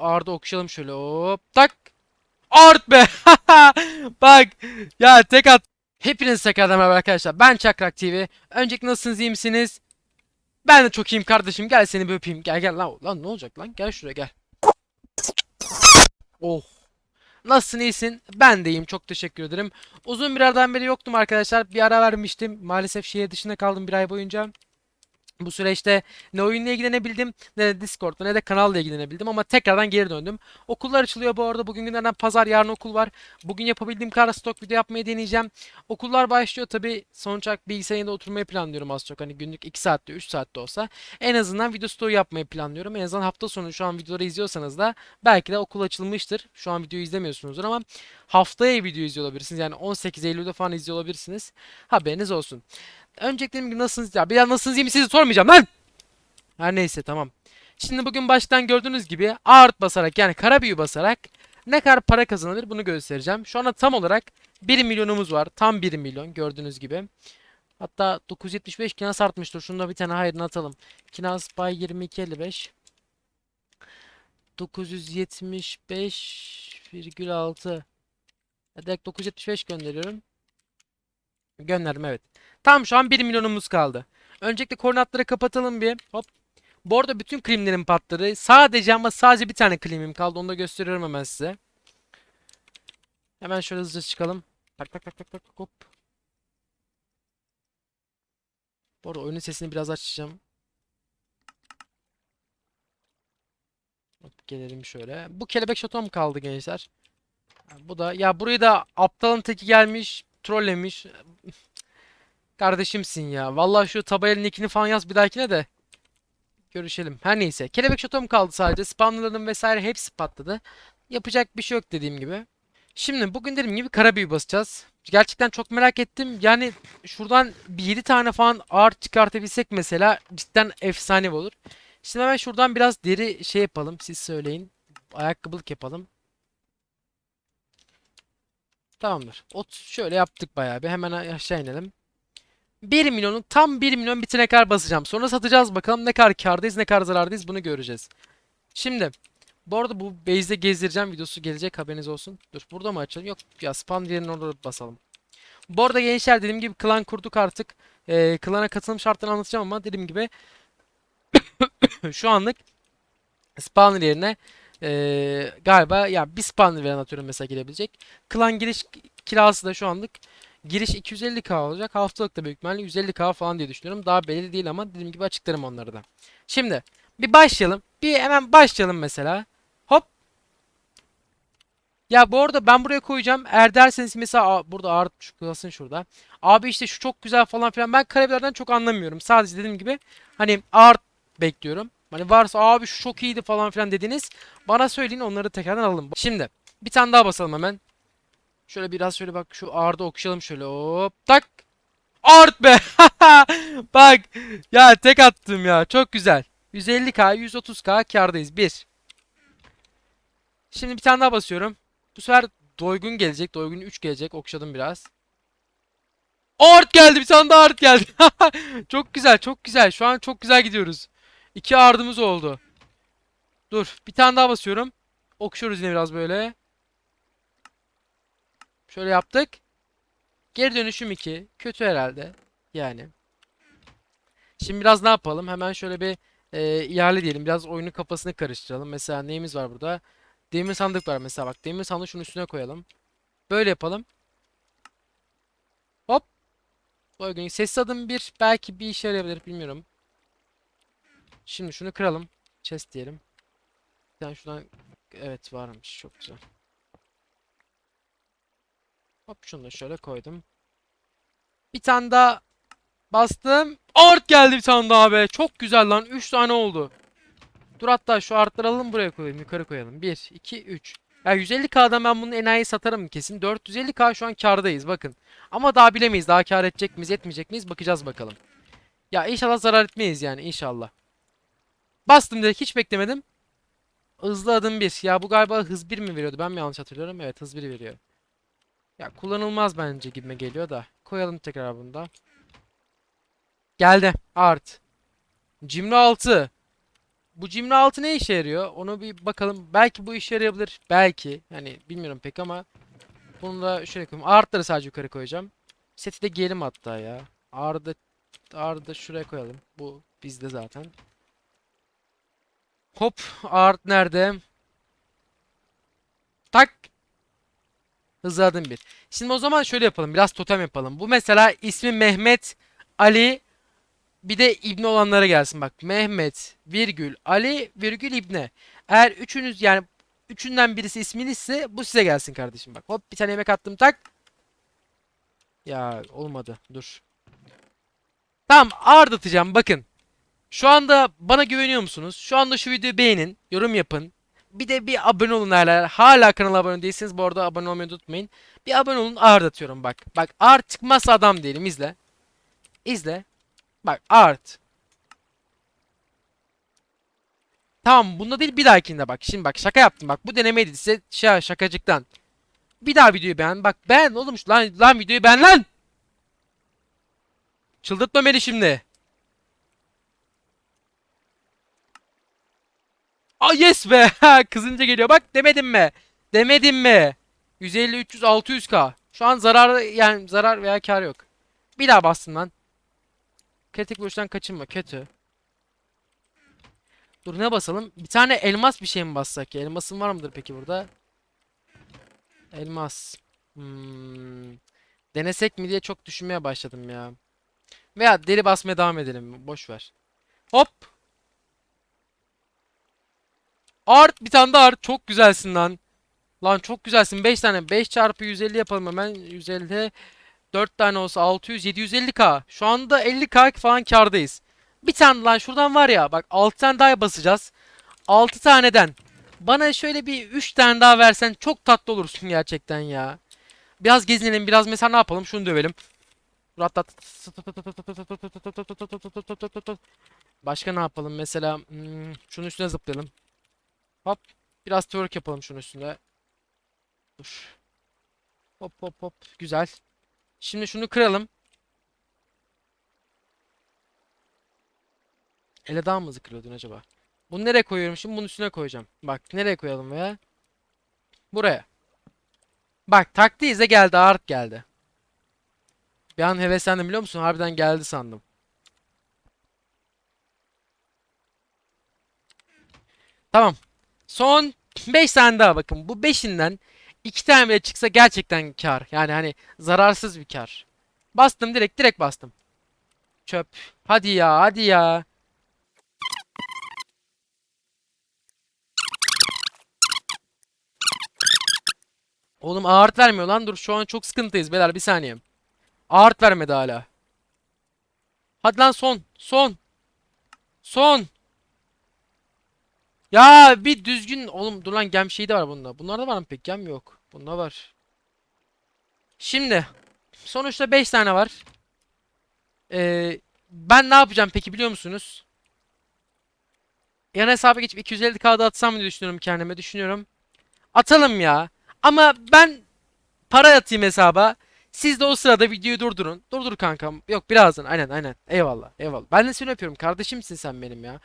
Arda okşayalım şöyle hop tak. Art be. Bak ya tek at. Hepiniz tekrardan merhaba arkadaşlar. Ben Çakrak TV. Öncelikle nasılsınız iyi misiniz? Ben de çok iyiyim kardeşim. Gel seni bir öpeyim. Gel gel lan. Lan ne olacak lan? Gel şuraya gel. Oh. Nasılsın iyisin? Ben de iyiyim. Çok teşekkür ederim. Uzun bir aradan beri yoktum arkadaşlar. Bir ara vermiştim. Maalesef şehir dışında kaldım bir ay boyunca. Bu süreçte ne oyunla ilgilenebildim ne de Discord'la ne de kanalla ilgilenebildim ama tekrardan geri döndüm. Okullar açılıyor bu arada. Bugün günlerden pazar yarın okul var. Bugün yapabildiğim kadar stok video yapmayı deneyeceğim. Okullar başlıyor tabi sonuç olarak bilgisayarında oturmayı planlıyorum az çok. Hani günlük 2 saatte 3 saatte olsa. En azından video stoğu yapmayı planlıyorum. En azından hafta sonu şu an videoları izliyorsanız da belki de okul açılmıştır. Şu an videoyu izlemiyorsunuzdur ama haftaya video izliyor olabilirsiniz. Yani 18 Eylül'de falan izliyor olabilirsiniz. Haberiniz olsun. Öncelikle dediğim gibi nasılsınız ya? Bir daha nasılsınız iyi misiniz sormayacağım lan. Her neyse tamam. Şimdi bugün baştan gördüğünüz gibi ağırt basarak yani kara büyü basarak ne kadar para kazanılır bunu göstereceğim. Şu anda tam olarak 1 milyonumuz var. Tam 1 milyon gördüğünüz gibi. Hatta 975 kinas artmıştır. Şunu da bir tane hayrını atalım. Kinas pay 22.55. 975,6 Direkt 975 gönderiyorum. Gönderdim evet. Tam şu an 1 milyonumuz kaldı. Öncelikle koordinatları kapatalım bir. Hop. Bu arada bütün klimlerim patladı. Sadece ama sadece bir tane klimim kaldı. Onu da gösteriyorum hemen size. Hemen şöyle hızlıca çıkalım. Tak tak tak tak tak hop. Bu arada oyunun sesini biraz açacağım. Hop, gelelim şöyle. Bu kelebek şatom kaldı gençler. Bu da ya burayı da aptalın teki gelmiş, trollemiş. Kardeşimsin ya. Vallahi şu tabelanın nickini falan yaz bir dahakine de. Görüşelim. Her neyse. Kelebek şatom kaldı sadece. Spamlarım vesaire hepsi patladı. Yapacak bir şey yok dediğim gibi. Şimdi bugün dediğim gibi kara büyü basacağız. Gerçekten çok merak ettim. Yani şuradan bir 7 tane falan art çıkartabilsek mesela cidden efsane olur. Şimdi hemen şuradan biraz deri şey yapalım. Siz söyleyin. Ayakkabılık yapalım. Tamamdır. Ot şöyle yaptık bayağı bir. Hemen aşağı inelim. 1 milyonun tam 1 milyon bitene kadar basacağım. Sonra satacağız bakalım ne kadar kârdayız ne kadar zarardayız bunu göreceğiz. Şimdi bu arada bu base'de gezdireceğim videosu gelecek haberiniz olsun. Dur burada mı açalım? Yok ya spawn yerinin orada basalım. Bu arada gençler dediğim gibi klan kurduk artık. Ee, klana katılım şartlarını anlatacağım ama dediğim gibi şu anlık spawner yerine ee, galiba ya bir spawner veren atıyorum mesela girebilecek. Klan giriş kirası da şu anlık Giriş 250k olacak. Haftalık da büyük ihtimalle 150k falan diye düşünüyorum. Daha belli değil ama dediğim gibi açıklarım onları da. Şimdi bir başlayalım. Bir hemen başlayalım mesela. Hop. Ya bu arada ben buraya koyacağım. Eğer derseniz mesela burada ağır çıkıyorsun şurada. Abi işte şu çok güzel falan filan. Ben karabiberden çok anlamıyorum. Sadece dediğim gibi hani ağır bekliyorum. Hani varsa abi şu çok iyiydi falan filan dediniz. Bana söyleyin onları tekrardan alalım. Şimdi bir tane daha basalım hemen. Şöyle biraz şöyle bak şu ağırda okşayalım şöyle hop tak. Art be. bak ya tek attım ya çok güzel. 150k 130k kardayız 1. Şimdi bir tane daha basıyorum. Bu sefer doygun gelecek. Doygun 3 gelecek. Okşadım biraz. Art geldi bir tane daha art geldi. çok güzel çok güzel. Şu an çok güzel gidiyoruz. İki ardımız oldu. Dur bir tane daha basıyorum. Okşuyoruz yine biraz böyle. Şöyle yaptık. Geri dönüşüm 2. Kötü herhalde. Yani. Şimdi biraz ne yapalım? Hemen şöyle bir e, ihale diyelim. Biraz oyunun kafasını karıştıralım. Mesela neyimiz var burada? Demir sandık var mesela bak. Demir sandığı şunun üstüne koyalım. Böyle yapalım. Hop. Oyun. Ses adım bir. Belki bir işe yarayabilir bilmiyorum. Şimdi şunu kıralım. Chest diyelim. Bir tane şuradan evet varmış. Çok güzel. Hop şunu da şöyle koydum. Bir tane daha bastım. Art geldi bir tane daha be. Çok güzel lan. 3 tane oldu. Dur hatta şu artları alalım buraya koyalım. Yukarı koyalım. 1, 2, 3. Ya 150k'dan ben bunu enayi satarım kesin. 450k şu an kardayız bakın. Ama daha bilemeyiz. Daha kar edecek miyiz etmeyecek miyiz bakacağız bakalım. Ya inşallah zarar etmeyiz yani inşallah. Bastım direkt hiç beklemedim. Hızlı adım 1. Ya bu galiba hız 1 mi veriyordu? Ben mi yanlış hatırlıyorum? Evet hız 1 veriyor. Ya kullanılmaz bence gibime geliyor da. Koyalım tekrar bunu da. Geldi. Art. Cimri 6. Bu cimri 6 ne işe yarıyor? Onu bir bakalım. Belki bu işe yarayabilir. Belki. Yani bilmiyorum pek ama bunu da şöyle koyayım. Ağırtları sadece yukarı koyacağım. Seti de giyelim hatta ya. Ağırı da, ağırı da şuraya koyalım. Bu bizde zaten. Hop. Ağırt nerede? Tak. Hızladım bir. Şimdi o zaman şöyle yapalım. Biraz totem yapalım. Bu mesela ismi Mehmet Ali bir de İbni olanlara gelsin bak. Mehmet virgül Ali virgül İbne. Eğer üçünüz yani üçünden birisi isminizse bu size gelsin kardeşim bak. Hop bir tane yemek attım tak. Ya olmadı. Dur. Tamam ağır atacağım bakın. Şu anda bana güveniyor musunuz? Şu anda şu videoyu beğenin, yorum yapın. Bir de bir abone olun hala. Hala kanala abone değilseniz bu arada abone olmayı unutmayın. Bir abone olun ağır atıyorum bak. Bak ağır çıkmazsa adam değilim izle. İzle. Bak art. Tamam bunda değil bir dahakinde bak. Şimdi bak şaka yaptım bak. Bu denemeydi size şey şakacıktan. Bir daha videoyu beğen. Bak beğen oğlum lan lan videoyu beğen lan. Çıldırtma beni şimdi. Aa yes be. Kızınca geliyor. Bak demedim mi? Demedim mi? 150 300 600k. Şu an zarar yani zarar veya kar yok. Bir daha bastın lan. Kritik vuruştan kaçınma. Kötü. Dur ne basalım? Bir tane elmas bir şey mi bassak ya? Elmasın var mıdır peki burada? Elmas. Hmm. Denesek mi diye çok düşünmeye başladım ya. Veya deli basmaya devam edelim. Boş ver. Hop. Art bir tane daha art. Çok güzelsin lan. Lan çok güzelsin. 5 tane. 5 çarpı 150 yapalım hemen. 150 4 tane olsa 600 750k. Şu anda 50k falan kardayız. Bir tane lan şuradan var ya bak 6 tane daha basacağız. 6 taneden bana şöyle bir 3 tane daha versen çok tatlı olursun gerçekten ya. Biraz gezinelim biraz mesela ne yapalım şunu dövelim. Başka ne yapalım mesela hmm, şunun üstüne zıplayalım. Hop biraz twerk yapalım şunun üstünde. Dur. Hop hop hop güzel. Şimdi şunu kıralım. Ele daha mı kırıyordun acaba? Bunu nereye koyuyorum şimdi? Bunun üstüne koyacağım. Bak nereye koyalım veya? Buraya. Bak taktiği geldi. Art geldi. Bir an heveslendim biliyor musun? Harbiden geldi sandım. Tamam. Son 5 tane daha bakın. Bu 5'inden 2 tane bile çıksa gerçekten kar. Yani hani zararsız bir kar. Bastım direkt direkt bastım. Çöp. Hadi ya hadi ya. Oğlum ağırt vermiyor lan. Dur şu an çok sıkıntıyız beyler bir saniye. Ağırt vermedi hala. Hadi lan son. Son. Son. Ya bir düzgün oğlum dur lan gem şeyi de var bunda. Bunlarda var mı pek gem yok. Bunda var. Şimdi sonuçta 5 tane var. Ee, ben ne yapacağım peki biliyor musunuz? Yan hesaba geçip 250 kağıdı atsam mı düşünüyorum kendime düşünüyorum. Atalım ya. Ama ben para atayım hesaba. Siz de o sırada videoyu durdurun. Durdur kankam. Yok birazdan. Aynen aynen. Eyvallah. Eyvallah. Ben de seni öpüyorum. Kardeşimsin sen benim ya.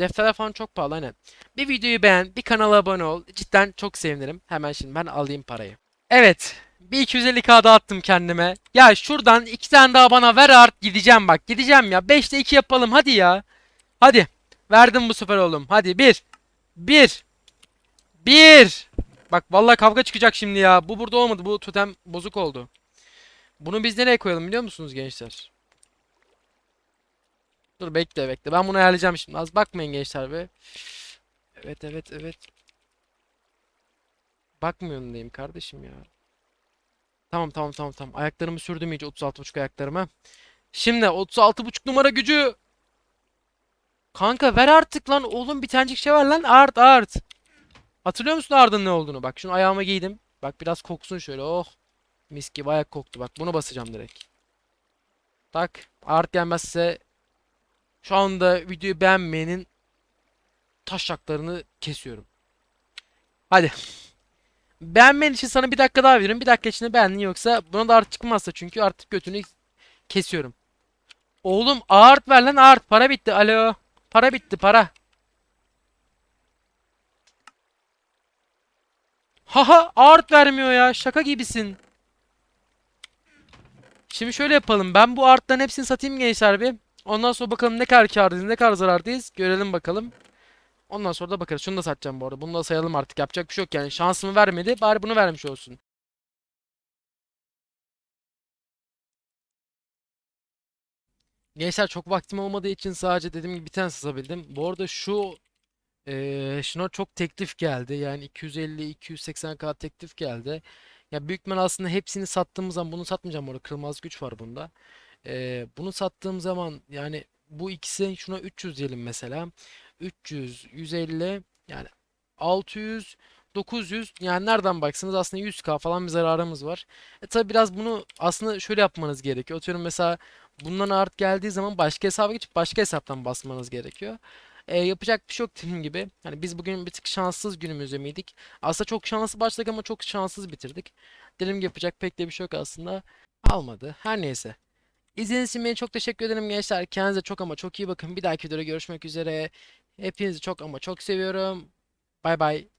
Defterler falan çok pahalı aynen. Bir videoyu beğen, bir kanala abone ol. Cidden çok sevinirim. Hemen şimdi ben alayım parayı. Evet. Bir 250k daha attım kendime. Ya şuradan iki tane daha bana ver art gideceğim bak. Gideceğim ya. 5'te 2 yapalım hadi ya. Hadi. Verdim bu sefer oğlum. Hadi 1. 1. 1. Bak vallahi kavga çıkacak şimdi ya. Bu burada olmadı. Bu totem bozuk oldu. Bunu biz nereye koyalım biliyor musunuz gençler? Dur bekle bekle. Ben bunu ayarlayacağım şimdi. Az bakmayın gençler be. Evet evet evet. Bakmıyorum diyeyim kardeşim ya. Tamam tamam tamam tamam. Ayaklarımı sürdüm iyice 36.5 ayaklarıma. Şimdi 36.5 numara gücü. Kanka ver artık lan oğlum bir tanecik şey var lan art art. Hatırlıyor musun ardın ne olduğunu? Bak şunu ayağıma giydim. Bak biraz koksun şöyle oh. Mis gibi ayak koktu bak bunu basacağım direkt. Tak art gelmezse şu anda videoyu beğenmeyenin taşaklarını kesiyorum. Hadi. Beğenmen için sana bir dakika daha veririm. Bir dakika içinde beğendin yoksa buna da art çıkmazsa çünkü artık götünü kesiyorum. Oğlum art ver lan art. Para bitti. Alo. Para bitti para. Haha art vermiyor ya. Şaka gibisin. Şimdi şöyle yapalım. Ben bu artların hepsini satayım gençler bir. Ondan sonra bakalım ne kadar kârdayız, ne kadar zarardayız. Görelim bakalım. Ondan sonra da bakarız. Şunu da satacağım bu arada. Bunu da sayalım artık. Yapacak bir şey yok yani. Şansımı vermedi. Bari bunu vermiş olsun. Gençler çok vaktim olmadığı için sadece dediğim gibi bir tane satabildim. Bu arada şu eee şuna çok teklif geldi. Yani 250-280k teklif geldi. Ya büyük ihtimal aslında hepsini sattığımız zaman bunu satmayacağım orada. Kırılmaz güç var bunda. Eee, bunu sattığım zaman yani bu ikisi şuna 300 diyelim mesela. 300, 150 yani 600, 900 yani nereden baksanız aslında 100k falan bir zararımız var. E tabi biraz bunu aslında şöyle yapmanız gerekiyor. Atıyorum mesela bundan art geldiği zaman başka hesaba geçip başka hesaptan basmanız gerekiyor. E, yapacak bir şey yok dediğim gibi. Hani biz bugün bir tık şanssız günümüzde miydik? Aslında çok şanslı başladık ama çok şanssız bitirdik. Dediğim yapacak pek de bir şey yok aslında. Almadı. Her neyse. İzlediğiniz için çok teşekkür ederim gençler. Kendinize çok ama çok iyi bakın. Bir dahaki videoda görüşmek üzere. Hepinizi çok ama çok seviyorum. Bay bay.